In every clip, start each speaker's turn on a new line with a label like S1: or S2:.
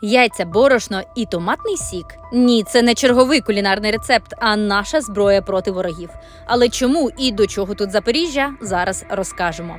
S1: Яйця, борошно і томатний сік. Ні, це не черговий кулінарний рецепт, а наша зброя проти ворогів. Але чому і до чого тут Запоріжжя зараз розкажемо.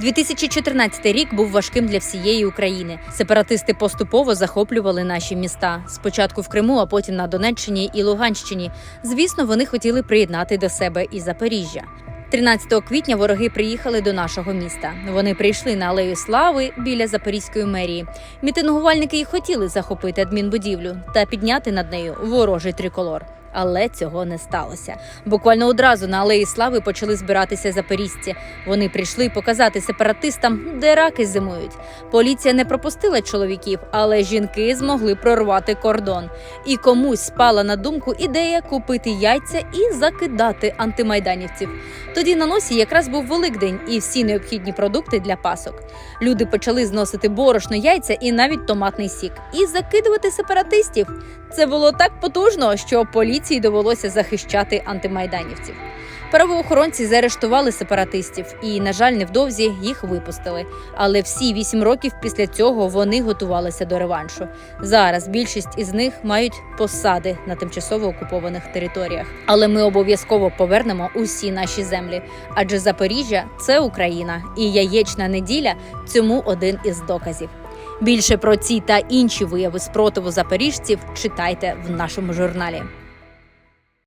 S1: 2014 рік був важким для всієї України. Сепаратисти поступово захоплювали наші міста. Спочатку в Криму, а потім на Донеччині і Луганщині. Звісно, вони хотіли приєднати до себе і Запоріжжя. 13 квітня вороги приїхали до нашого міста. Вони прийшли на алею слави біля Запорізької мерії. Мітингувальники і хотіли захопити адмінбудівлю та підняти над нею ворожий триколор. Але цього не сталося. Буквально одразу на алеї слави почали збиратися запорізьці. Вони прийшли показати сепаратистам, де раки зимують. Поліція не пропустила чоловіків, але жінки змогли прорвати кордон. І комусь спала на думку ідея купити яйця і закидати антимайданівців. Тоді на носі якраз був Великдень і всі необхідні продукти для пасок. Люди почали зносити борошно, яйця і навіть томатний сік, і закидувати сепаратистів. Це було так потужно, що поліції довелося захищати антимайданівців. Правоохоронці заарештували сепаратистів і, на жаль, невдовзі їх випустили. Але всі вісім років після цього вони готувалися до реваншу. Зараз більшість із них мають посади на тимчасово окупованих територіях. Але ми обов'язково повернемо усі наші землі. Адже Запоріжжя це Україна, і яєчна неділя цьому один із доказів. Більше про ці та інші вияви спротиву запоріжців читайте в нашому журналі.